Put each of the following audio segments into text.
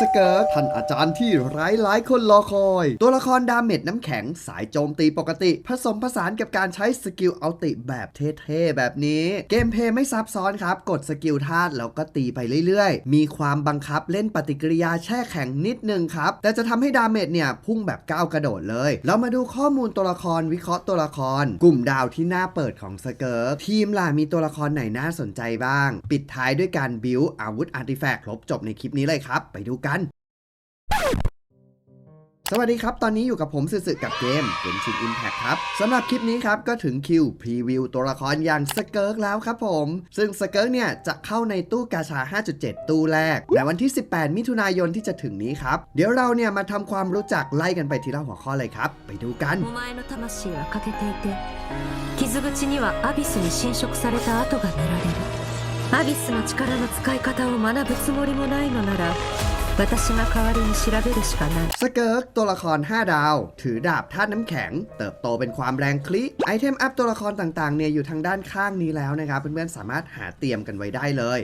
สเกิร์ท่านอาจารย์ที่หลายหลายๆคนรอคอย ตัวละครดาเมจน้ำแข็งสายโจมตีปกติ ผสมผสานกับการใช้สกิลอัลติแบบเท่ๆ แบบนี้ เกมเพย์ไม่ซับซ้อนครับ กดสกิลธาตุแล้วก็ตีไปเรื่อยๆ มีความบังคับเล่นปฏิกิริยาแช่แข็งนิดนึงครับ แต่จะทำให้ดาเมจเนี่ย พุ่งแบบก้าวกระโดดเลย เรามาดูข้อมูลตัวละครวิเคราะห์ตัวละคร กลุ่มดาวที่น่าเปิดของสเกิร์ทีมล่ะมีตัวละครไหนน่าสนใจบ้าง ปิดท้ายด้วยการบิวอาวุธอาร์ติแฟกต์ครบจบในคลิปนี้เลยครับไปดูกัน สวัสดีครับ ตอนนี้อยู่กับผมสื่อๆกับเกมเกมชินอิมแพคครับสำหรับคลิปนี้ครับ ก็ถึงคิวพรีวิวตัวละครอย่างสเกิร์กแล้วครับผม ซึ่งสเกิร์กเนี่ย จะเข้าในตู้กาชา 5.7 ตู้แรก ในวันที่ 18 มิถุนายนที่จะถึงนี้ครับ เดี๋ยวเราเนี่ยมาทำความรู้จักไล่กันไปทีละหัวข้อเลยครับ ไปดูกัน お前の魂は欠けていて傷口にはアビスに侵食された跡が見られるアビスの力の使い方を学ぶつもりもないのなら 私が代わりに調べるしかない สเกิร์กตัวละคร 5 ดาว ถือดาบธาตุน้ำแข็ง เติบโตเป็นความแรงคลิไอเทมอัพตัวละครต่างๆเนี่ยอยู่ทางด้านข้างนี้แล้วนะครับ เพื่อนๆสามารถหาเตรียมกันไว้ได้เลย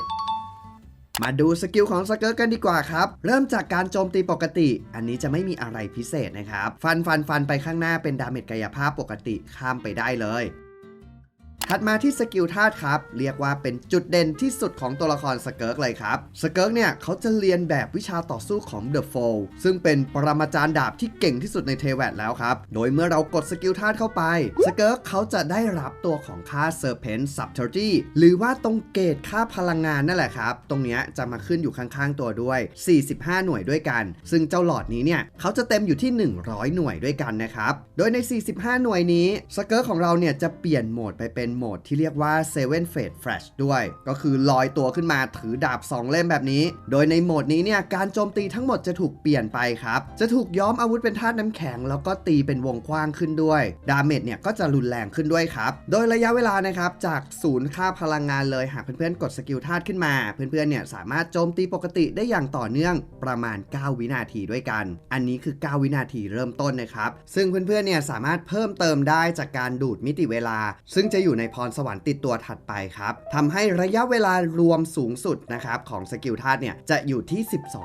มาดูสกิลของสเกิร์กกันดีกว่าครับ เริ่มจากการโจมตีปกติ อันนี้จะไม่มีอะไรพิเศษนะครับ ฟันฟันฟันไปข้างหน้าเป็นดาเมจกายภาพปกติข้ามไปได้เลย ถัดมาที่สกิลธาตุครับ เรียกว่าเป็นจุดเด่นที่สุดของตัวละครสเกิร์กเลยครับ สเกิร์กเนี่ยเขาจะเรียนแบบวิชาต่อสู้ของเดอะโฟลซึ่งเป็นปรมาจารย์ดาบที่เก่งที่สุดในเทแวตแล้วครับ โดยเมื่อเรากดสกิลธาตุเข้าไป สเกิร์กเขาจะได้รับตัวของค่าเซอร์เพนซับเทอร์จีหรือว่าตรงเกตค่าพลังงานนั่นแหละครับ ตรงนี้จะมาขึ้นอยู่ข้างๆตัวด้วย 45 หน่วยด้วยกัน ซึ่งเจ้าหลอดนี้เนี่ยเขาจะเต็มอยู่ที่ 100 หน่วยด้วยกันนะครับ โดยใน 45 หน่วยนี้สเกิร์กของเราเนี่ยจะเปลี่ยนโหมดไปเป็นโหมดที่เรียกว่า Seven Fate Flash ด้วย ก็คือลอยตัวขึ้นมาถือดาบ 2 เล่มแบบนี้ โดยในโหมดนี้เนี่ยการโจมตีทั้งหมดจะถูกเปลี่ยนไปครับ จะถูกย้อมอาวุธเป็นธาตุน้ำแข็ง แล้วก็ตีเป็นวงกว้างขึ้นด้วย ดาเมจเนี่ยก็จะรุนแรงขึ้นด้วยครับ โดยระยะเวลานะครับจากศูนย์ค่าพลังงานเลยหากเพื่อนๆกดสกิลธาตุขึ้นมา เพื่อนๆเนี่ยสามารถโจมตีปกติได้อย่างต่อเนื่องประมาณ 9 วินาทีด้วยกัน อันนี้คือ 9 วินาทีเริ่มต้นนะครับ ซึ่งเพื่อนๆเนี่ยสามารถเพิ่มเติมได้จากการดูดมิติเวลา ซึ่งจะอยู่ในพรสวรรค์ติดตัวถัดไปครับทำให้ระยะเวลารวมสูงสุดนะครับของสกิลธาตุเนี่ยจะอยู่ที่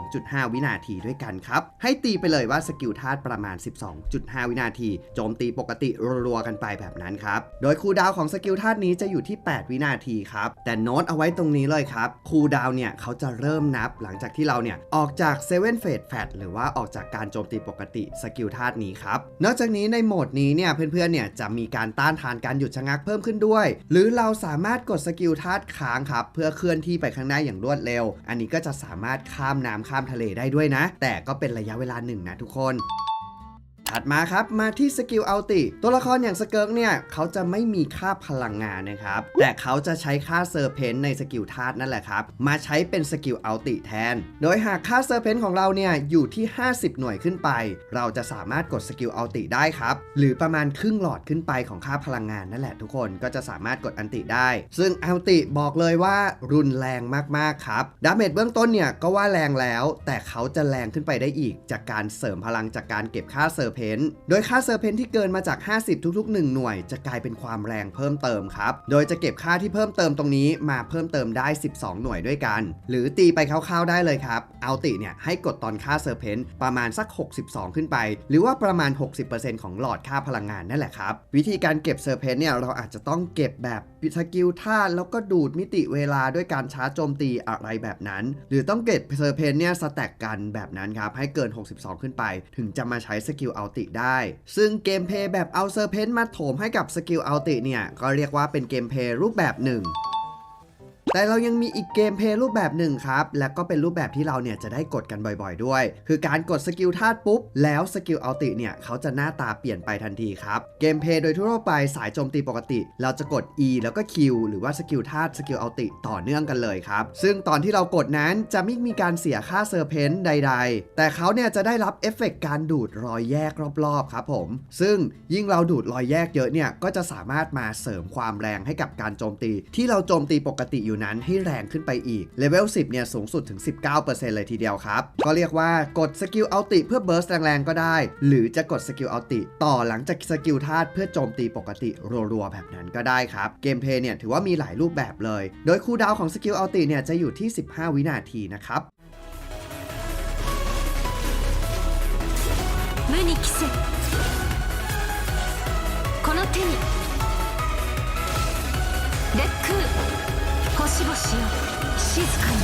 12.5 วินาทีด้วยกันครับ ให้ตีไปเลยว่าสกิลธาตุประมาณ 12.5 วินาที โจมตีปกติรัวๆกันไปแบบนั้นครับ โดยคูดาวของสกิลธาตุนี้จะอยู่ที่ 8 วินาทีครับ แต่โน้ตเอาไว้ตรงนี้เลยครับ คูดาวเนี่ยเขาจะเริ่มนับหลังจากที่เราเนี่ยออกจาก7 f a t e f a t หรือว่าออกจากการโจมตีปกติสกิลธาตุนี้ครับ นอกจากนี้ในโหมดนี้เนี่ยเพื่อนๆเนี่ยจะมีการต้านทานการหยุดชะงักเพิ่มขึ้นด้วย หรือเราสามารถกดสกิลธาตุค้างครับเพื่อเคลื่อนที่ไปข้างหน้าอย่างรวดเร็ว อันนี้ก็จะสามารถข้ามน้ำข้ามทะเลได้ด้วยนะ แต่ก็เป็นระยะเวลาหนึ่งนะทุกคน ถัดมาครับมาที่สกิลอัลติ ตัวละครอย่างสเกิร์กเนี่ยเขาจะไม่มีค่าพลังงานนะครับ แต่เขาจะใช้ค่าเซอร์เพนในสกิลธาตุนั่นแหละครับ มาใช้เป็นสกิลอัลติแทน โดยหากค่าเซอร์เพนของเราเนี่ยอยู่ที่ 50 หน่วยขึ้นไป เราจะสามารถกดสกิลอัลติได้ครับ หรือประมาณครึ่งหลอดขึ้นไปของค่าพลังงานนั่นแหละทุกคนก็จะสามารถกดอันติได้ ซึ่งอัลติบอกเลยว่ารุนแรงมากๆครับดาเมจเบื้องต้นเนี่ยก็ว่าแรงแล้ว แต่เขาจะแรงขึ้นไปได้อีก จากการเสริมพลังจากการเก็บค่าเซอร์เพนโดยค่าเซอร์เพนที่เกินมาจาก 50 ทุกๆ 1 หน่วย จะกลายเป็นความแรงเพิ่มเติมครับ โดยจะเก็บค่าที่เพิ่มเติมตรงนี้มาเพิ่มเติมได้ 12 หน่วยด้วยกัน หรือตีไปคร่าวๆได้เลยครับเอัลติเนี่ยให้กดตอนค่าเซอร์เพนประมาณสัก 62 ขึ้นไป หรือว่าประมาณ 60%ของหลอดค่าพลังงานนั่นแหละครับวิธีการเก็บเซอร์เพนเนี่ยเราอาจจะต้องเก็บแบบ สกิลท่าตุแล้วก็ดูดมิติเวลาด้วยการชาร์จโจมตีอะไรแบบนั้น หรือต้องเก็บเซอร์เพนเนี่ยสแต็กกันแบบนั้นครับ ให้เกิน 62 ขึ้นไป ถึงจะมาใช้สกิลอัลติได้ ซึ่งเกมเพย์แบบเอาเซอร์เพนมาโถมให้กับสกิลอัลติเนี่ย ก็เรียกว่าเป็นเกมเพย์รูปแบบหนึ่ง แต่เรายังมีอีกเกมเพลย์รูปแบบหนึ่งครับ และก็เป็นรูปแบบที่เราเนี่ยจะได้กดกันบ่อยๆด้วย คือการกดสกิลธาตุปุ๊บ แล้วสกิลอัลติเนี่ยเขาจะหน้าตาเปลี่ยนไปทันทีครับ เกมเพลย์โดยทั่วไปสายโจมตีปกติ เราจะกด E แล้วก็ Q หรือว่าสกิลธาตุสกิลอัลติต่อเนื่องกันเลยครับ ซึ่งตอนที่เรากดนั้นจะไม่มีการเสียค่าเซอร์เพนใด ๆ แต่เขาเนี่ยจะได้รับเอฟเฟกต์การดูดรอยแยกรอบๆครับผม ซึ่งยิ่งเราดูดรอยแยกเยอะเนี่ยก็จะสามารถมาเสริมความแรงให้กับการโจมตี ที่เราโจมตีปกติอยู่นั้นให้แรงขึ้นไปอีกเลเวล10เนี่ยสูงสุดถึง 19%เลยทีเดียวครับ ก็เรียกว่ากดสกิลเอลติเพื่อเบิร์สแรงๆก็ได้ หรือจะกดสกิลเอลติต่อหลังจากสกิลธาตุเพื่อโจมตีปกติรัวๆแบบนั้นก็ได้ครับ เกมเพย์เนี่ยถือว่ามีหลายรูปแบบเลย โดยคูดาวของสกิลเอลติเนี่ยจะอยู่ที่ 15 วินาทีนะครับ無に帰せしぼしよ静かに。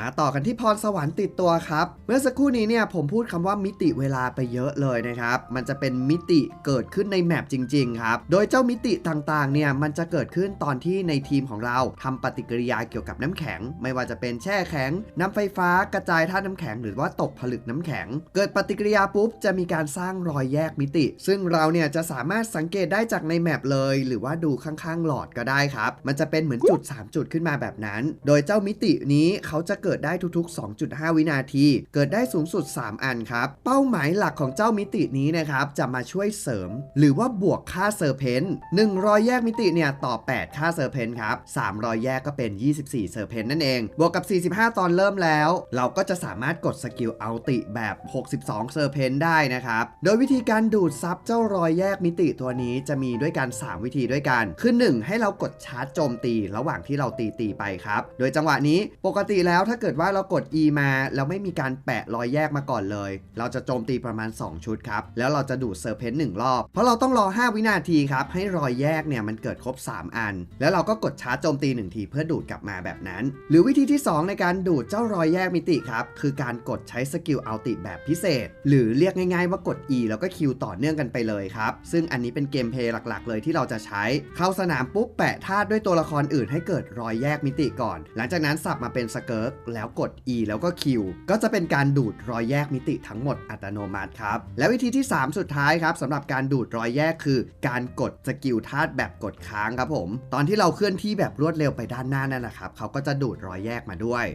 มาต่อกันที่พรสวรรค์ติดตัวครับ เมื่อสักครู่นี้เนี่ยผมพูดคำว่ามิติเวลาไปเยอะเลยนะครับ มันจะเป็นมิติเกิดขึ้นในแมปจริงๆครับ โดยเจ้ามิติต่างๆเนี่ยมันจะเกิดขึ้นตอนที่ในทีมของเราทำปฏิกิริยาเกี่ยวกับน้ำแข็ง ไม่ว่าจะเป็นแช่แข็ง น้ำไฟฟ้ากระจายธาตุน้ำแข็ง หรือว่าตกผลึกน้ำแข็ง เกิดปฏิกิริยาปุ๊บจะมีการสร้างรอยแยกมิติ ซึ่งเราเนี่ยจะสามารถสังเกตได้จากในแมปเลย หรือว่าดูข้างๆ หลอดก็ได้ครับ มันจะเป็นเหมือนจุด 3 จุดขึ้นมาแบบนั้น โดยเจ้ามิตินี้เขาจะเเกิดได้ทุกๆ 2.5 วินาที เกิดได้สูงสุด 3 อันครับ เป้าหมายหลักของเจ้ามิตินี้นะครับจะมาช่วยเสริม หรือว่าบวกค่าเซอร์เพนต์1รอยแยกมิติเนี่ยต่อ 8 ค่าเซอร์เพนต์ครับ3รอยแยกก็เป็น 24 เซอร์เพนต์นั่นเอง บวกกับ 45 ตอนเริ่มแล้ว เราก็จะสามารถกดสกิลเอัลติแบบ 62 เซอร์เพนต์ได้นะครับ โดยวิธีการดูดซับเจ้ารอยแยกมิติตัวนี้จะมีด้วยกัน 3 วิธีด้วยกัน คือ 1 ให้เรากดชาร์จโจมตี ระหว่างที่เราตีตีไปครับ โดยจังหวะนี้ปกติแล้วถ้าาเกิดว่าเรากด E มาแล้วไม่มีการแปะรอยแยกมาก่อนเลย เราจะโจมตีประมาณ 2 ชุดครับ แล้วเราจะดูดเซอร์เพนต์หนึ่งรอบ เพราะเราต้องรอ 5 วินาทีครับ ให้รอยแยกเนี่ยมันเกิดครบ 3 อัน แล้วเราก็กดชาร์จโจมตี 1 ทีเพื่อดูดกลับมาแบบนั้น หรือวิธีที่ 2 ในการดูดเจ้ารอยแยกมิติครับ คือการกดใช้สกิลอัลติแบบพิเศษ หรือเรียกง่ายๆว่ากด E แล้วก็ Q ต่อเนื่องกันไปเลยครับ ซึ่งอันนี้เป็นเกมเพลย์หลักๆ เลยที่เราจะใช้ เข้าสนามปุ๊บแปะธาตุด้วยตัวละครอื่นให้เกิดรอยแยกมิติก่อน หลังจากนั้นสับมาเป็นสเกิร์กแล้วกด E แล้วก็ Q ก็จะเป็นการดูดรอยแยกมิติทั้งหมดอัตโนมัติครับ และวิธีที่ 3 สุดท้ายครับสำหรับการดูดรอยแยกคือ การกดสกิลธาตุแบบกดค้างครับผม ตอนที่เราเคลื่อนที่แบบรวดเร็วไปด้านหน้านั่นนะครับเขาก็จะดูดรอยแยกมาด้วย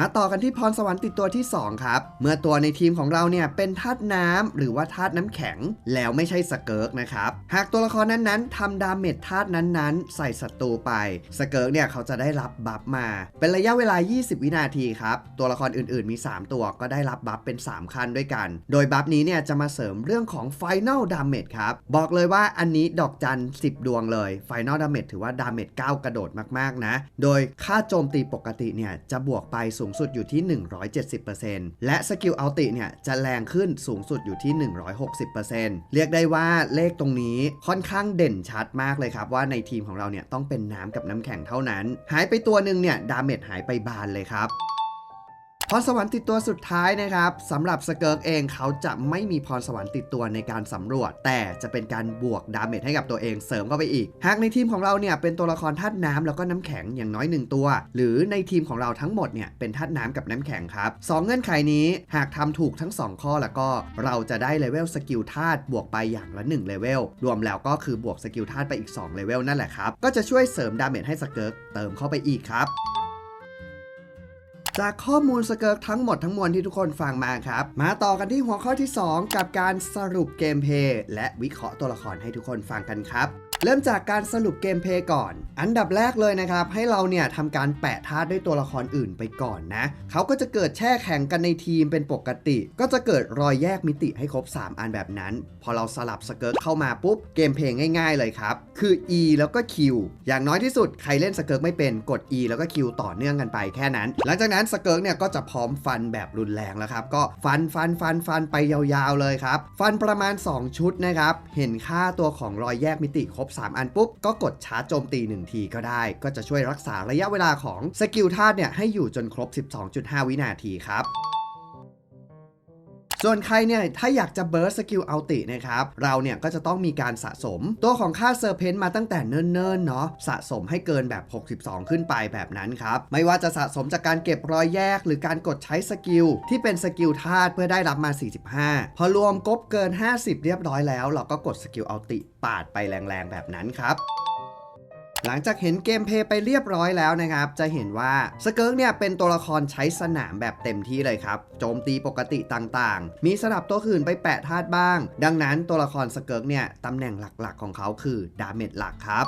มาต่อกันที่พรสวรรค์ติดตัวที่ 2 ครับ เมื่อตัวในทีมของเราเนี่ยเป็นธาตุน้ำหรือว่าธาตุน้ำแข็ง แล้วไม่ใช่สเกิร์กนะครับ หากตัวละครนั้นๆทำดาเมจธาตุนั้นๆ ใส่ศัตรูไป สเกิร์กเนี่ยเขาจะได้รับบัฟมา เป็นระยะเวลา 20 วินาทีครับ ตัวละครอื่นๆ มี 3 ตัวก็ได้รับบัฟเป็น 3 ขั้นด้วยกัน โดยบัฟนี้เนี่ยจะมาเสริมเรื่องของ Final Damage ครับ บอกเลยว่าอันนี้ดอกจัน 10 ดวงเลย Final Damage ถือว่าดาเมจ9กระโดดมากๆนะ โดยค่าโจมตีปกติเนี่ยจะบวกไปสูงสุดอยู่ที่ 170%และสกิลอัลติเนี่ยจะแรงขึ้นสูงสุดอยู่ที่ 160%เรียกได้ว่าเลขตรงนี้ค่อนข้างเด่นชัดมากเลยครับว่าในทีมของเราเนี่ยต้องเป็นน้ำกับน้ำแข็งเท่านั้น หายไปตัวหนึ่งเนี่ยดาเมจหายไปบานเลยครับ พรสวรรค์ติดตัวสุดท้ายนะครับสำหรับสเกิร์กเองเขาจะไม่มีพรสวรรค์ติดตัวในการสำรวจ แต่จะเป็นการบวกดาเมจให้กับตัวเองเสริมเข้าไปอีก หากในทีมของเราเนี่ยเป็นตัวละครธาตุน้ำแล้วก็น้ำแข็งอย่างน้อย 1 ตัว หรือในทีมของเราทั้งหมดเนี่ยเป็นธาตุน้ำกับน้ำแข็งครับสองเงื่อนไขนี้หากทำถูกทั้ง 2 ข้อแล้วก็เราจะได้เลเวลสกิลธาตุบวกไปอย่างละ1เลเวลรวมแล้วก็คือบวกสกิลธาตุไปอีก2เลเวลนั่นแหละครับก็จะช่วยเสริมดาเมจให้สเกิร์กเติมเข้าไปอีกครับ จากข้อมูลสเกิร์กทั้งหมดทั้งมวลที่ทุกคนฟังมาครับ มาต่อกันที่หัวข้อที่ 2 กับการสรุปเกมเพลย์และวิเคราะห์ตัวละครให้ทุกคนฟังกันครับ เริ่มจากการสรุปเกมเพลย์ก่อน อันดับแรกเลยนะครับ ให้เราเนี่ยทำการแปะธาตุด้วยตัวละครอื่นไปก่อนนะ เขาก็จะเกิดแช่แข่งกันในทีมเป็นปกติ ก็จะเกิดรอยแยกมิติให้ครบ 3 อันแบบนั้น พอเราสลับสเกิร์กเข้ามาปุ๊บ เกมเพลย์ง่ายๆเลยครับ คือ E แล้วก็ Q อย่างน้อยที่สุดใครเล่นสเกิร์กไม่เป็นกด E แล้วก็ Q ต่อเนื่องกันไปแค่นั้น หลังจากนั้นสเกิร์กเนี่ยก็จะพร้อมฟันแบบรุนแรงแล้วครับ ก็ฟันฟันฟันฟันไปยาวๆเลยครับ ฟันประมาณ 2 ชุดนะครับ เห็นค่าตัวของรอยแยกมิติครบบ 3 อันปุ๊บ ก็กดชาร์จโจมตี 1 ทีก็ได้ ก็จะช่วยรักษาระยะเวลาของสกิลธาตุเนี่ยให้อยู่จนครบ 12.5 วินาทีครับ ส่วนใครเนี่ยถ้าอยากจะเบิร์สสกิลเอัลตินะครับเราเนี่ยก็จะต้องมีการสะสม ตัวของค่าเซอร์เพนต์มาตั้งแต่เนิ่นๆเนาะสะสมให้เกินแบบ 62 ขึ้นไปแบบนั้นครับไม่ว่าจะสะสมจากการเก็บรอยแยก หรือการกดใช้สกิลที่เป็นสกิลธาตุเพื่อได้รับมา 45 พอรวมกบเกิน 50 เรียบร้อยแล้ว เราก็กดสกิลเอัลติปาดไปแรงๆแบบนั้นครับ หลังจากเห็นเกมเพย์ไปเรียบร้อยแล้วนะครับ จะเห็นว่าสเกิร์กเนี่ยเป็นตัวละครใช้สนามแบบเต็มที่เลยครับ โจมตีปกติต่างๆ มีสลับตัวอื่นไปแปะธาตุบ้าง ดังนั้นตัวละครสเกิร์กเนี่ยตำแหน่งหลักๆของเขาคือดาเมจหลักครับ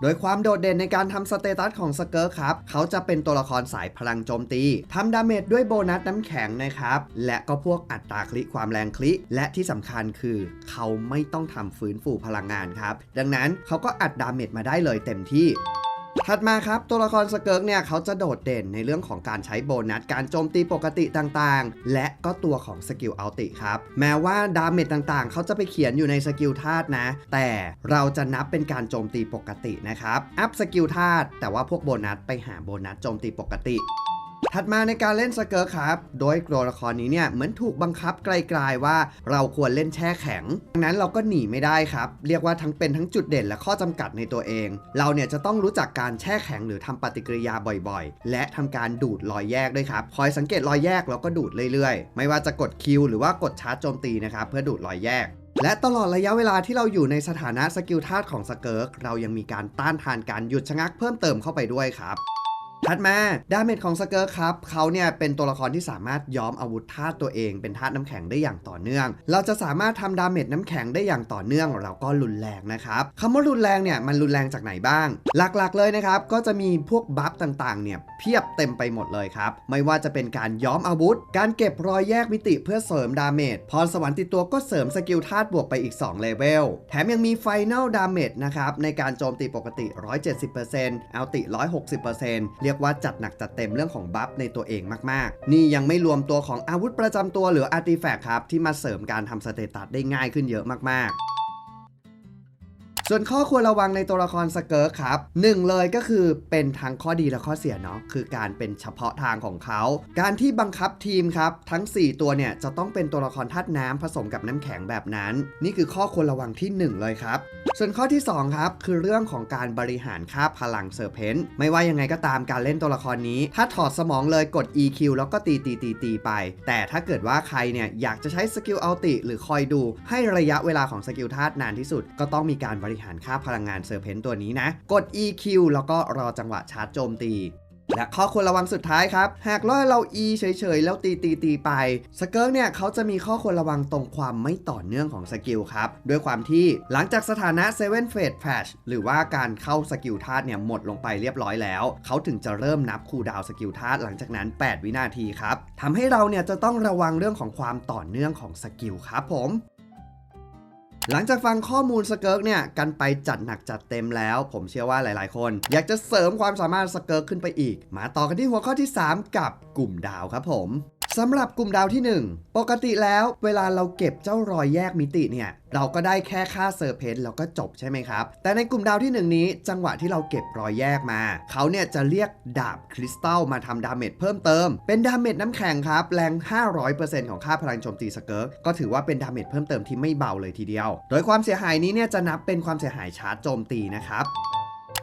โดยความโดดเด่นในการทำสเตตัสของสเกิร์ครับเขาจะเป็นตัวละครสายพลังโจมตีทำดาเมจด้วยโบนัสน้ำแข็งนะครับ และก็พวกอัตราคลิความแรงคลิ และที่สำคัญคือ เขาไม่ต้องทำฟื้นฟูพลังงานครับ ดังนั้นเขาก็อัดดาเมจมาได้เลยเต็มที่ ถัดมาครับตัวละครสเกิร์กเนี่ยเขาจะโดดเด่นในเรื่องของการใช้โบนัสการโจมตีปกติต่างๆ และก็ตัวของสกิลอัลติครับ แม้ว่าดาเมจต่างๆ เขาจะไปเขียนอยู่ในสกิลธาตุนะ แต่เราจะนับเป็นการโจมตีปกตินะครับ อัพสกิลธาตุแต่ว่าพวกโบนัสไปหาโบนัสโจมตีปกติ ถัดมาในการเล่นสเกิร์ตครับ โดยตัวละครนี้เนี่ยเหมือนถูกบังคับไกลๆว่าเราควรเล่นแช่แข็งดังนั้นเราก็หนีไม่ได้ครับ เรียกว่าทั้งเป็นทั้งจุดเด่นและข้อจำกัดในตัวเอง เราเนี่ยจะต้องรู้จักการแช่แข็งหรือทำปฏิกิริยาบ่อยๆ และทำการดูดรอยแยกด้วยครับคอยสังเกตรอยแยกแล้วก็ดูดเรื่อยๆ ไม่ว่าจะกดคิวหรือว่ากดชาร์จโจมตีนะครับเพื่อดูดรอยแยกและตลอดระยะเวลาที่เราอยู่ในสถานะสกิลธาตุของสเกิร์กเรายังมีการต้านทานการหยุดชะงักเพิ่มเติมเข้าไปด้วยครับ ถัดมาดาเมจของสเกิร์ครับเขาเนี่ยเป็นตัวละครที่สามารถย้อมอาวุธธาตุตัวเองเป็นธาตุน้ำแข็งได้อย่างต่อเนื่อง เราจะสามารถทำดาเมจน้ำแข็งได้อย่างต่อเนื่องแล้วก็รุนแรงนะครับคำว่ารุนแรงเนี่ยมันรุนแรงจากไหนบ้าง หลักๆเลยนะครับก็จะมีพวกบัฟต่างๆเนี่ยเพียบเต็มไปหมดเลยครับไม่ว่าจะเป็นการย้อมอาวุธ การเก็บรอยแยกมิติเพื่อเสริมดาเมจพรสวรรค์ติดตัวก็เสริมสกิลธาตุบวกไปอีก2เลเวลแถมยังมีไฟแนลดาเมจนะครับในการโจมตีปกติ 170%อัลติ 160%เรียกว่าจัดหนักจัดเต็มเรื่องของบัฟในตัวเองมากๆ นี่ยังไม่รวมตัวของอาวุธประจำตัวหรืออาร์ติแฟกต์ครับที่มาเสริมการทำสเตตัสได้ง่ายขึ้นเยอะมากๆ ส่วนข้อควรระวังในตัวละครสเกิร์กครับหนึ่งเลยก็คือเป็นทั้งข้อดีและข้อเสียเนาะคือการเป็นเฉพาะทางของเขา การที่บังคับทีมครับ ทั้ง 4 ตัวเนี่ยจะต้องเป็นตัวละครธาตุน้ำผสมกับน้ำแข็งแบบนั้น นี่คือข้อควรระวังที่ 1 เลยครับ ส่วนข้อที่ 2 ครับ คือเรื่องของการบริหารค่าพลังเซอร์เพนต์ไม่ว่ายังไงก็ตามการเล่นตัวละครนี้ ถ้าถอดสมองเลยกด EQ แล้วก็ตีตีตีตีไป แต่ถ้าเกิดว่าใครเนี่ยอยากจะใช้สกิลอัลติหรือคอยดู ให้ระยะเวลาของสกิลธาตุนานที่สุด ก็ต้องมีการบริหารค่าพลังงานเซอร์เพนต์ตัวนี้นะ กด EQ แล้วก็รอจังหวะชาร์จโจมตี และข้อควรระวังสุดท้ายครับ หากล่อเรา E เฉยๆ แล้วตีตีตีไป สเกิร์กเนี่ยเขาจะมีข้อควรระวังตรงความไม่ต่อเนื่องของสกิลครับ ด้วยความที่หลังจากสถานะ7 Phase Patch หรือว่าการเข้าสกิลธาตุเนี่ยหมดลงไปเรียบร้อยแล้ว เขาถึงจะเริ่มนับคูดาวสกิลธาตุหลังจากนั้น 8 วินาทีครับทำให้เราเนี่ยจะต้องระวังเรื่องของความต่อเนื่องของสกิลครับผม หลังจากฟังข้อมูลสเกิร์กเนี่ยกันไปจัดหนักจัดเต็มแล้ว ผมเชื่อว่าหลาย ๆ คน อยากจะเสริมความสามารถสเกิร์กขึ้นไปอีก มาต่อกันที่หัวข้อที่ 3 กับกลุ่มดาวครับผม สำหรับกลุ่มดาวที่ 1 ปกติแล้วเวลาเราเก็บเจ้ารอยแยกมิติเนี่ย เราก็ได้แค่ค่าเซอร์เพนแล้วก็จบใช่ไหมครับ แต่ในกลุ่มดาวที่ 1 นี้ จังหวะที่เราเก็บรอยแยกมา เขาเนี่ยจะเรียกดาบคริสตัลมาทำดาเมจเพิ่มเติม เป็นดาเมจน้ำแข็งครับ แรง 500%ของค่าพลังโจมตีสเกิร์กก็ถือว่าเป็นดาเมจเพิ่มเติมที่ไม่เบาเลยทีเดียว โดยความเสียหายนี้เนี่ยจะนับเป็นความเสียหายชาร์จโจมตีนะครับ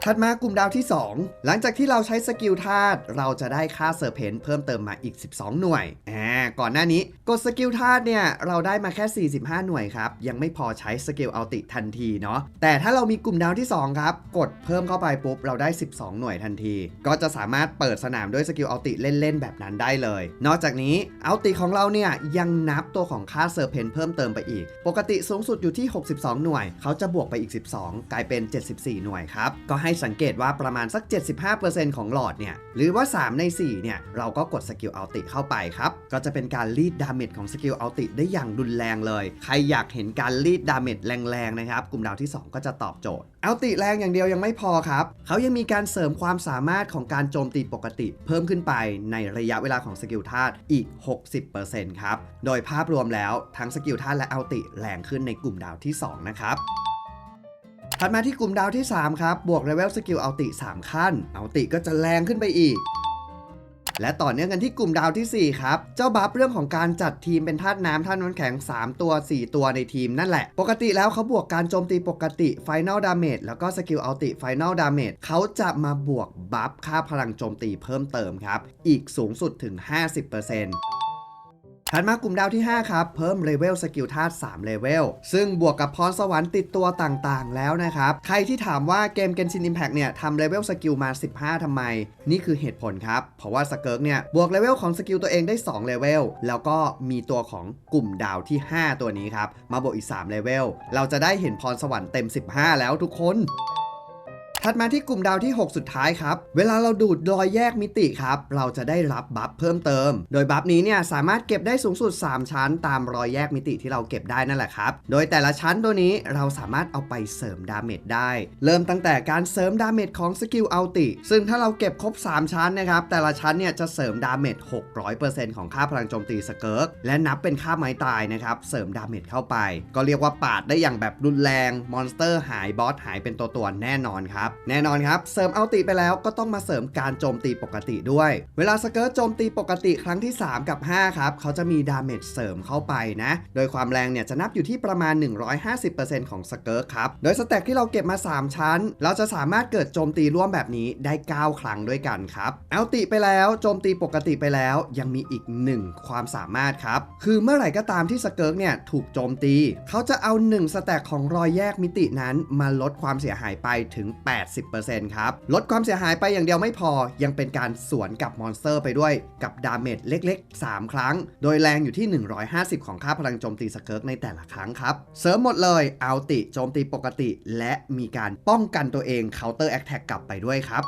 ถัดมากลุ่มดาวที่ 2 หลังจากที่เราใช้สกิลธาตุเราจะได้ค่าเซอร์เพนเพิ่มเติมมาอีก 12 หน่วยอ่าก่อนหน้านี้กดสกิลธาตุเนี่ยเราได้มาแค่ 45 หน่วยครับยังไม่พอใช้สกิลอัลติทันทีเนาะแต่ถ้าเรามีกลุ่มดาวที่ 2 ครับ กดเพิ่มเข้าไปปุ๊บเราได้ 12 หน่วยทันที ก็จะสามารถเปิดสนามด้วยสกิลอัลติเล่นๆแบบนั้นได้เลย นอกจากนี้อัลติของเราเนี่ยยังนับตัวของค่าเซอร์เพนเพิ่มเติมไปอีก ปกติสูงสุดอยู่ที่ 62 หน่วย เขาจะบวกไปอีก 12 กลายเป็น 74 หน่วยครับก็ให้สังเกตว่าประมาณสัก 75%ของหลอดเนี่ย หรือว่า 3 ใน 4 เนี่ย เราก็กดสกิลอัลติเข้าไปครับ ก็จะเป็นการรีดดาเมจของสกิลอัลติได้อย่างรุนแรงเลย ใครอยากเห็นการรีดดาเมจแรงๆนะครับ กลุ่มดาวที่ 2 ก็จะตอบโจทย์อัลติแรงอย่างเดียวยังไม่พอครับ เขายังมีการเสริมความสามารถของการโจมตีปกติ เพิ่มขึ้นไปในระยะเวลาของสกิลธาตุอีก 60%ครับ โดยภาพรวมแล้วทั้งสกิลธาตุและอัลติแรงขึ้นในกลุ่มดาวที่ 2 นะครับ ถัดมาที่กลุ่มดาวที่ 3 ครับ บวกเลเวลสกิลอัลติ 3 ขั้นอัลติก็จะแรงขึ้นไปอีกและต่อเนื่องกันที่กลุ่มดาวทีสี่ 4 ครับ เจ้าบัฟเรื่องของการจัดทีมเป็นธาตุน้ำธาตุน้ำแข็ง 3 ตัว 4 ตัวในทีมนั่นแหละ ปกติแล้วเขาบวกการโจมตีปกติ Final Damage แล้วก็สกิลอัลติ Final Damage เขาจะมาบวกบัฟค่าพลังโจมตีเพิ่มเติมครับ อีกสูงสุดถึง 50% ถัดมากลุ่มดาวที่ 5 ครับ เพิ่มเลเวลสกิลธาตุ3เลเวลซึ่งบวกกับพรสวรรค์ติดตัวต่างๆ แล้วนะครับ ใครที่ถามว่าเกม Genshin Impact เนี่ยทำเลเวลสกิลมา 15ทำไม นี่คือเหตุผลครับ เพราะว่าสเกิร์กเนี่ยบวกเลเวลของสกิลตัวเองได้2เลเวลแล้วก็มีตัวของกลุ่มดาวที่ 5 ตัวนี้ครับ มาบวกอีก3เลเวลเราจะได้เห็นพรสวรรค์เต็ม 15 แล้วทุกคน ถัดมาที่กลุ่มดาวที่ 6 สุดท้ายครับ เวลาเราดูดรอยแยกมิติครับ เราจะได้รับบัฟเพิ่มเติม โดยบัฟนี้เนี่ยสามารถเก็บได้สูงสุด 3 ชั้น ตามรอยแยกมิติที่เราเก็บได้นั่นแหละครับ โดยแต่ละชั้นตัวนี้เราสามารถเอาไปเสริมดาเมจได้ เริ่มตั้งแต่การเสริมดาเมจของสกิลอัลติ ซึ่งถ้าเราเก็บครบ 3 ชั้นนะครับ แต่ละชั้นเนี่ยจะเสริมดาเมจ 600%ของค่าพลังโจมตีสเกิร์ก และนับเป็นค่าไม้ตายนะครับ เสริมดาเมจเข้าไป ก็เรียกว่าปาดได้อย่างแบบรุนแรง มอนสเตอร์หายบอสหายเป็นตัวตัวแน่นอนครับแน่นอนครับ เสริมอัลติไปแล้วก็ต้องมาเสริมการโจมตีปกติด้วย เวลาสเกิร์ตโจมตีปกติครั้งที่ 3 กับ 5 ครับ เขาจะมีดาเมจเสริมเข้าไปนะ โดยความแรงเนี่ยจะนับอยู่ที่ประมาณ 150%ของสเกิร์ตครับ โดยสแต็กที่เราเก็บมา 3 ชั้น เราจะสามารถเกิดโจมตีร่วมแบบนี้ได้ 9 ครั้งด้วยกันครับอัลติไปแล้วโจมตีปกติไปแล้วยังมีอีกหนึ่งความสามารถครับคือเมื่อไหร่ก็ตามที่สเกิร์กเนี่ยถูกโจมตี เขาจะเอา 1 สแต็กของรอยแยกมิตินั้นมาลดความเสียหายไปถึง80%ครับ ลดความเสียหายไปอย่างเดียวไม่พอ ยังเป็นการสวนกับมอนสเตอร์ไปด้วย กับดาเมจเล็กๆ 3 ครั้ง โดยแรงอยู่ที่ 150 ของค่าพลังโจมตีสเกิร์กในแต่ละครั้งครับ เสริมหมดเลยเอาติโจมตีปกติ และมีการป้องกันตัวเองคาลเตอร์แอคแท็กกลับไปด้วยครับ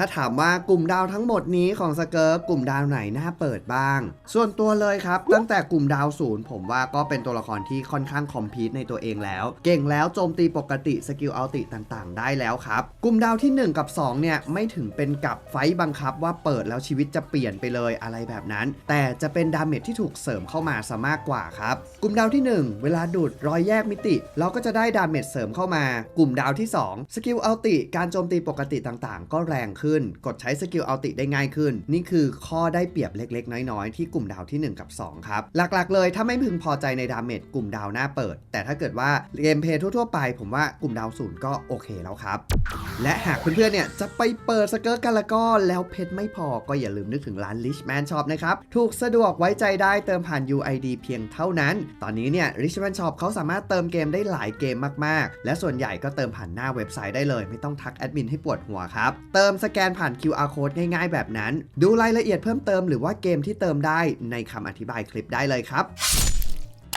ถ้าถามว่ากลุ่มดาวทั้งหมดนี้ของสเกิร์กกลุ่มดาวไหนน่าเปิดบ้าง ส่วนตัวเลยครับ ตั้งแต่กลุ่มดาวศูนย์ผมว่าก็เป็นตัวละครที่ค่อนข้างคอมพีตในตัวเองแล้ว เก่งแล้วโจมตีปกติสกิลอัลติต่างๆ ได้แล้วครับ กลุ่มดาวที่ 1 กับ 2 เนี่ย ไม่ถึงเป็นกับไฟต์บังคับว่าเปิดแล้วชีวิตจะเปลี่ยนไปเลยอะไรแบบนั้น แต่จะเป็นดาเมจที่ถูกเสริมเข้ามาซะมากกว่าครับ กลุ่มดาวที่ 1 เวลาดูดรอยแยกมิติ เราก็จะได้ดาเมจเสริมเข้ามา กลุ่มดาวที่ 2 สกิลอัลติการโจมตีปกติต่างๆ ก็แรงขึ้นกดใช้สกิลอัลติได้ง่ายขึ้น นี่คือข้อได้เปรียบเล็กๆ น้อยๆ ที่กลุ่มดาวที่ 1 กับ 2 ครับ หลักๆ เลยถ้าไม่พึงพอใจในดาเมจกลุ่มดาวหน้าเปิด แต่ถ้าเกิดว่าเกมเพย์ทั่วๆ ไป ผมว่ากลุ่มดาวศูนย์ก็โอเคแล้วครับ และหากเพื่อนๆเนี่ยจะไปเปิดสเกิร์ตกันละก็แล้วเพชรไม่พอก็อย่าลืมนึกถึงร้าน Richman Shop นะครับถูกสะดวกไว้ใจได้เติมผ่าน UID เพียงเท่านั้น ตอนนี้เนี่ย Richman Shop เขาสามารถเติมเกมได้หลายเกมมากๆ และส่วนใหญ่ก็เติมผ่านหน้าเว็บไซต์ได้เลย ไม่ต้องทักแอดมินให้ปวดหัวครับ เติมสแกกนผ่าน QR code ง่ายๆ แบบนั้น ดูรายละเอียดเพิ่มเติมหรือว่าเกมที่เติมได้ในคำอธิบายคลิปได้เลยครับ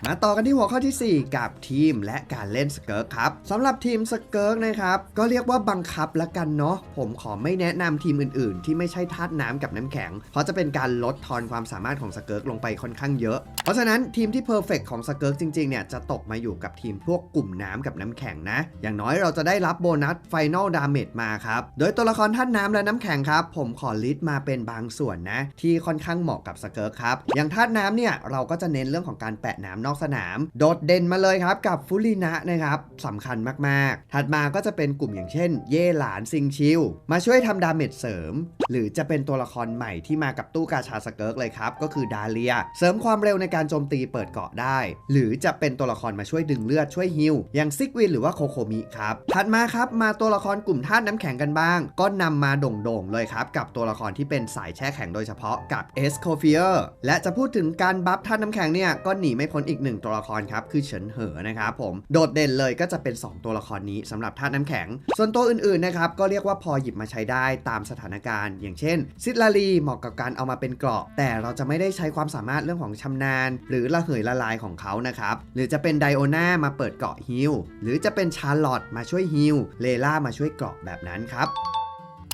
มาต่อกันที่หัวข้อทีสี่ 4 กับทีมและการเล่นสเกิร์กครับสำหรับทีมสเกิร์กนะครับก็เรียกว่าบังคับละกันเนาะผมขอไม่แนะนำทีมอื่นๆ ที่ไม่ใช่ธาตุน้ำกับน้ำแข็ง เพราะจะเป็นการลดทอนความสามารถของสเกิร์กลงไปค่อนข้างเยอะ เพราะฉะนั้นทีมที่เพอร์เฟกของสเกิร์กจริงๆเนี่ยจะตกมาอยู่กับทีมพวกกลุ่มน้ำกับน้ำแข็งนะ อย่างน้อยเราจะได้รับโบนัสไฟนอลดาเมจมาครับโดยตัวละครธาตุน้ำและน้ำแข็งครับผมขอลิสต์มาเป็นบางส่วนนะที่ค่อนข้างเหมาะกับสเกิร์กครับอย่างธาตุน้ำเนี่ยเราก็จะเน้นเรื่องของการแปะน้ำนอกสนาม โดดเด่นมาเลยครับ กับฟุลินะนะครับสำคัญมากๆ ถัดมาก็จะเป็นกลุ่มอย่างเช่น เย่หลานซิงชิวมาช่วยทำดาเมจเสริม หรือจะเป็นตัวละครใหม่ที่มากับตู้กาชาสเกิร์กเลยครับ ก็คือดาเลีย เสริมความเร็วในการโจมตีเปิดเกาะได้ หรือจะเป็นตัวละครมาช่วยดึงเลือดช่วยฮิลอย่างซิกวินหรือว่าโคโคมิครับถัดมาครับมาตัวละครกลุ่มธาตุน้ำแข็งกันบ้าง ก็นำมาโด่งๆเลยครับ กับตัวละครที่เป็นสายแช่แข็งโดยเฉพาะกับเอสโคเฟียร์และจะพูดถึงการบัฟธาตุน้ำแข็งเนี่ยก็หนีไม่พ้นอีกหนึ่งตัวละครครับคือเฉินเหอนะครับผมโดดเด่นเลยก็จะเป็น 2 ตัวละครนี้สำหรับธาตุน้ำแข็ง ส่วนตัวอื่นๆนะครับก็เรียกว่าพอหยิบมาใช้ได้ตามสถานการณ์ อย่างเช่น ซิดลารีเหมาะกับการเอามาเป็นเกราะ แต่เราจะไม่ได้ใช้ความสามารถเรื่องของชำนาญ หรือระเหยละลายของเขานะครับหรือจะเป็นไดโอนามาเปิดเกราะฮิลหรือจะเป็นชาร์ลอตมาช่วยฮิลเลล่ามาช่วยเกราะแบบนั้นครับ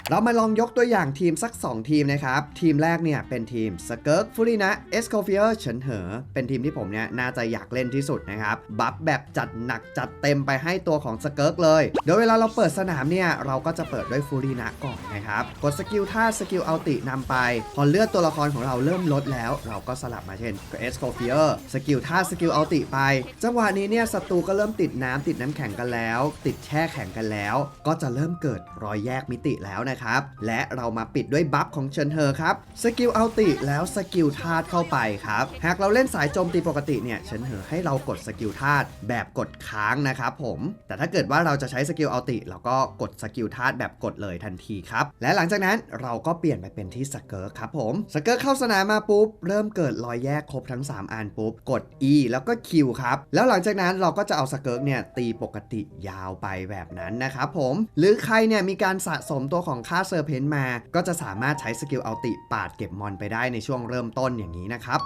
เรามาลองยกตัวอย่างทีมสัก 2 ทีมนะครับ ทีมแรกเนี่ยเป็นทีมสเกิร์กฟูรินะเอสโคเฟียเฉินเหอ เป็นทีมที่ผมเนี่ยน่าจะอยากเล่นที่สุดนะครับ บัฟแบบจัดหนักจัดเต็มไปให้ตัวของสเกิร์กเลย โดยเวลาเราเปิดสนามเนี่ย เราก็จะเปิดด้วยฟูรินะก่อนนะครับ กดสกิลท่าสกิลเอัลตินำไป พอเลือดตัวละครของเราเริ่มลดแล้ว เราก็สลับมาเช่นเอสโคเฟียสกิลท่าสกิลเอัลติไป จังหวะนี้เนี่ยศัตรูก็เริ่มติดน้ำติดน้ำแข็งกันแล้ว ติดแช่แข็งกันแล้ว ก็จะเริ่มเกิดรอยแยกมิติแล้วนะครับ และเรามาปิดด้วยบัฟของเชิญเธอครับ สกิลเอัลติแล้วสกิลธาตุเข้าไปครับ หากเราเล่นสายโจมตีปกติเนี่ยเชิญเธอให้เรากดสกิลธาตุแบบกดค้างนะครับผม แต่ถ้าเกิดว่าเราจะใช้สกิลเอัลติเราก็กดสกิลธาตุแบบกดเลยทันทีครับ และหลังจากนั้นเราก็เปลี่ยนไปเป็นที่สเกิร์ครับผม สเกิร์เข้าสนามมาปุ๊บเริ่มเกิดรอยแยกครบทั้ง 3อันปุ๊บกด E แล้วก็ Q ครับ แล้วหลังจากนั้นเราก็จะเอาสเกิร์เนี่ยตีปกติยาวไปแบบนั้นนะครับผม หรือใครเนี่ยมีการสะสมตัวของค่าเซอร์เพนต์มา ก็จะสามารถใช้สกิลอัลติปาดเก็บมอนไปได้ในช่วงเริ่มต้นอย่างนี้นะครับ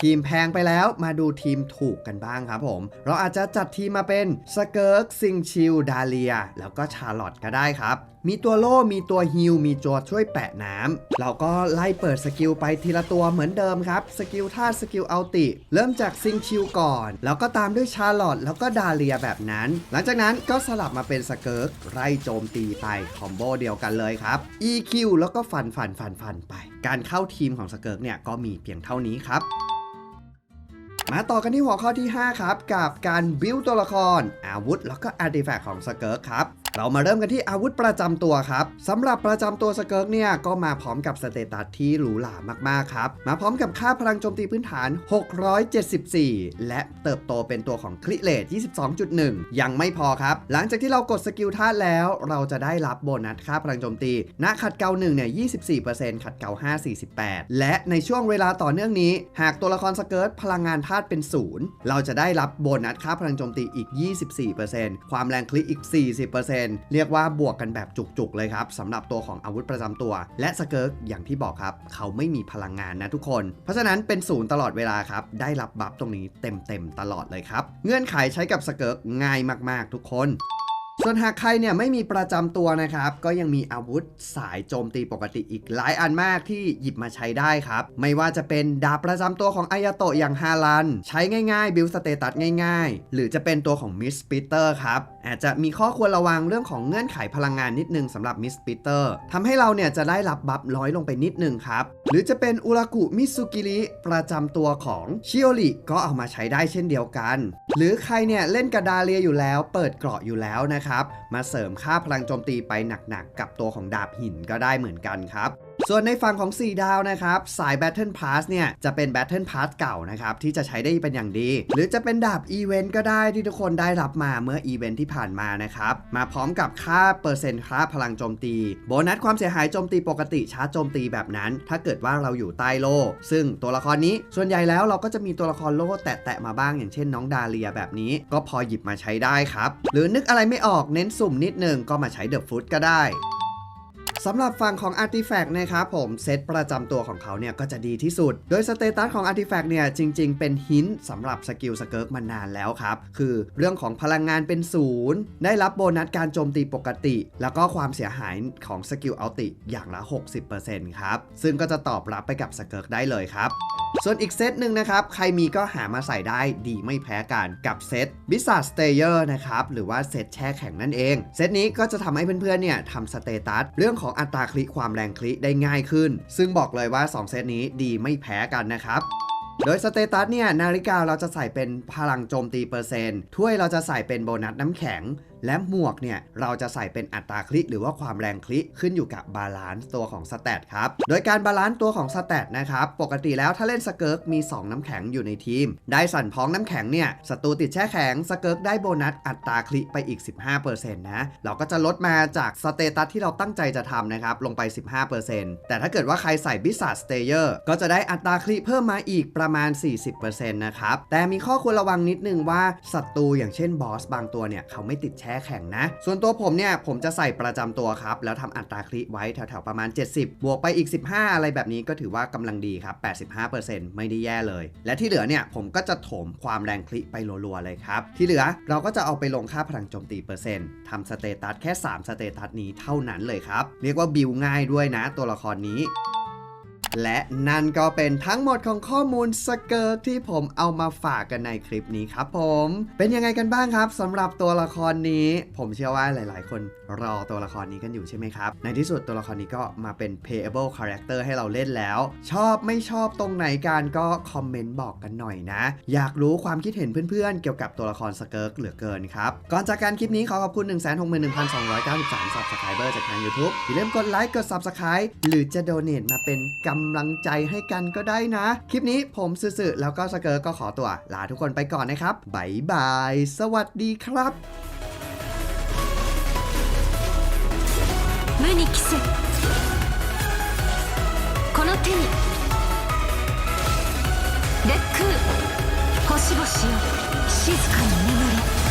ทีมแพงไปแล้วมาดูทีมถูกกันบ้างครับผม เราอาจจะจัดทีมมาเป็นสเกิร์กซิงชิลดาเลีย แล้วก็ชาร์ลอตก็ได้ครับ มีตัวโล่ มีตัวฮิลมีตัวช่วยแปะน้ำเราก็ไล่เปิดสกิลไปทีละตัวเหมือนเดิมครับ สกิลท่าสกิลเอัลติ เริ่มจากซิงชิลก่อน แล้วก็ตามด้วยชาร์ลอตแล้วก็ดาเลียแบบนั้น หลังจากนั้นก็สลับมาเป็นสเกิร์กไล่โจมตีไปคอมโบเดียวกันเลยครับ EQ แล้วก็ฟันฟันฟันฟันไป การเข้าทีมของสเกิร์กเนี่ยก็มีเพียงเท่านี้ครับ มาต่อกันที่หัวข้อที่ 5 ครับ กับการบิวตัวละคร อาวุธ แล้วก็อาร์ติแฟกต์ของสเกิร์กครับเรามาเริ่มกันที่อาวุธประจำตัวครับสำหรับประจำตัวสเกิร์กเนี่ยก็มาพร้อมกับสเตตัสที่หรูหรามากๆครับ มาพร้อมกับค่าพลังโจมตีพื้นฐาน 674 และเติบโตเป็นตัวของคลิเลต22.1 ยังไม่พอครับ หลังจากที่เรากดสกิลธาตุแล้ว เราจะได้รับโบนัสค่าพลังโจมตีณขัดเกลา1เนี่ย24%ขัดเกา5 48 และในช่วงเวลาต่อเนื่องนี้ หากตัวละครสเกิร์ตพลังงานธาตุเป็นศูนย์เราจะได้รับโบนัสค่าพลังโจมตีอีก 24%ความแรงคลิกอีก 40%เรียกว่าบวกกันแบบจุกๆเลยครับสำหรับตัวของอาวุธประจำตัว และสเกิร์กอย่างที่บอกครับ เขาไม่มีพลังงานนะทุกคน เพราะฉะนั้นเป็นศูนย์ตลอดเวลาครับ ได้รับบัฟตรงนี้เต็มๆตลอดเลยครับ เงื่อนไขใช้กับสเกิร์กง่ายมากๆทุกคน ส่วนหากใครเนี่ยไม่มีประจำตัวนะครับ ก็ยังมีอาวุธสายโจมตีปกติอีกหลายอันมากที่หยิบมาใช้ได้ครับ ไม่ว่าจะเป็นดาบประจำตัวของอายาโตะอย่างฮารัน ใช้ง่ายๆ บิลสเตตัสง่ายๆ หรือจะเป็นตัวของมิสปิเตอร์ครับ อาจจะมีข้อควรระวังเรื่องของเงื่อนไขพลังงานนิดนึงสำหรับมิสปิเตอร์ทำให้เราเนี่ยจะได้รับบัฟร้อยลงไปนิดนึงครับ หรือจะเป็นอุรากุมิซุกิริประจำตัวของชิโอริก็เอามาใช้ได้เช่นเดียวกัน หรือใครเนี่ยเล่นกระดาเลียอยู่แล้ว เปิดเกราะอยู่แล้วนะครับมาเสริมค่าพลังโจมตีไปหนักๆ กับตัวของดาบหินก็ได้เหมือนกันครับส่วนในฝั่งของ 4 ดาวนะครับ สาย Battle Pass เนี่ย จะเป็น Battle Pass เก่านะครับ ที่จะใช้ได้เป็นอย่างดี หรือจะเป็นดาบอีเวนต์ก็ได้ที่ทุกคนได้รับมาเมื่ออีเวนต์ที่ผ่านมานะครับ มาพร้อมกับค่าเปอร์เซ็นต์ค่าพลังโจมตี โบนัสความเสียหายโจมตีปกติชาร์จโจมตีแบบนั้น ถ้าเกิดว่าเราอยู่ใต้โล่ซึ่งตัวละครนี้ส่วนใหญ่แล้วเราก็จะมีตัวละครโล่แตะๆมาบ้างอย่างเช่น น้องดาเลียแบบนี้ ก็พอหยิบมาใช้ได้ครับหรือนึกอะไรไม่ออกเน้นสุ่มนิดนึงก็มาใช้เดอะฟุตก็ได้ สำหรับฝั่งของ Artifact นะครับผมเซตประจำตัวของเขาเนี่ยก็จะดีที่สุด โดยสเตตัสของ Artifact เนี่ยจริง ๆ เป็นหินสำหรับสกิลสเกิร์กมานานแล้วครับ คือเรื่องของพลังงานเป็นศูนย์ได้รับโบนัสการโจมตีปกติ แล้วก็ความเสียหายของสกิลอัลติอย่างละ 60%ครับ ซึ่งก็จะตอบรับไปกับสเกิร์กได้เลยครับ ส่วนอีกเซตหนึ่งนะครับ ใครมีก็หามาใส่ได้ดีไม่แพ้กันกับเซต b i z a r d Stayer นะครับ หรือว่าเซตแช่แข็งนั่นเอง เซตนี้ก็จะทำให้เพื่อนๆเนี่ยทำสเตตัสเรื่องของอัตราคลิกความแรงคลิกได้ง่ายขึ้น ซึ่งบอกเลยว่า 2 เซตนี้ดีไม่แพ้กันนะครับโดยสเตตัสเนี่ยนาฬิกาเราจะใส่เป็นพลังโจมตีเปอร์เซ็นต์ถ้วยเราจะใส่เป็นโบนัสน้ำแข็ง และหมวกเนี่ยเราจะใส่เป็นอัตราคลิกหรือว่าความแรงคลิกขึ้นอยู่กับบาลานซ์ตัวของสแตทครับ โดยการบาลานซ์ตัวของสแตทนะครับ ปกติแล้วถ้าเล่นสเกิร์กมี 2 น้ำแข็งอยู่ในทีม ได้สั่นพ้องน้ำแข็งเนี่ยศัตรูติดแช่แข็งสเกิร์กได้โบนัสอัตราคลิกไปอีก 15%นะเราก็จะลดมาจากสเตตัสที่เราตั้งใจจะทำนะครับลงไป 15%แต่ถ้าเกิดว่าใครใส่บิสซาสเตเยอร์ก็จะได้อัตราคลิกเพิ่มมาอีกประมาณ 40%นะครับแต่มีข้อควรระวังนิดนึงว่าศัตรูอย่างเช่นบอสบางตัวเนี่ยเขาไม่ติดแช่แข็งนะ ส่วนตัวผมเนี่ยผมจะใส่ประจำตัวครับ แล้วทำอัตราคลิไว้แถวๆประมาณ 70 บวกไปอีก 15 อะไรแบบนี้ก็ถือว่ากำลังดีครับ 85%ไม่ได้แย่เลย และที่เหลือเนี่ยผมก็จะโถมความแรงคลิไปรัวๆเลยครับ ที่เหลือเราก็จะเอาไปลงค่าพลังโจมตีเปอร์เซ็นต์ทำสเตตัสแค่ 3 สเตตัสนี้เท่านั้นเลยครับ เรียกว่าบิวง่ายด้วยนะตัวละครนี้ และนั่นก็เป็นทั้งหมดของข้อมูลสเกิร์ตที่ผมเอามาฝากกันในคลิปนี้ครับผม เป็นยังไงกันบ้างครับสำหรับตัวละครนี้ ผมเชื่อว่าหลาย ๆ คนรอตัวละครนี้กันอยู่ใช่ไหมครับ ในที่สุดตัวละครนี้ก็มาเป็น playable character ให้เราเล่นแล้ว ชอบไม่ชอบตรงไหนกันก็คอมเมนต์บอกกันหน่อยนะ อยากรู้ความคิดเห็นเพื่อน ๆ เกี่ยวกับตัวละครสเกิร์ตเหลือเกินครับ ก่อนจากการคลิปนี้ขอขอบคุณ 161,293 subscriber จากทาง YouTube อย่าลืมกดไลค์กด subscribe หรือจะ donate มาเป็นกกํลังใจให้กันก็ได้นะ คลิปนี้ผมสื่อแล้วก็สเกอร์ก็ขอตัวลาทุกคนไปก่อนนะครับบายบาย สวัสดีครับ無に帰せこの手にレック星々を静かに眠れ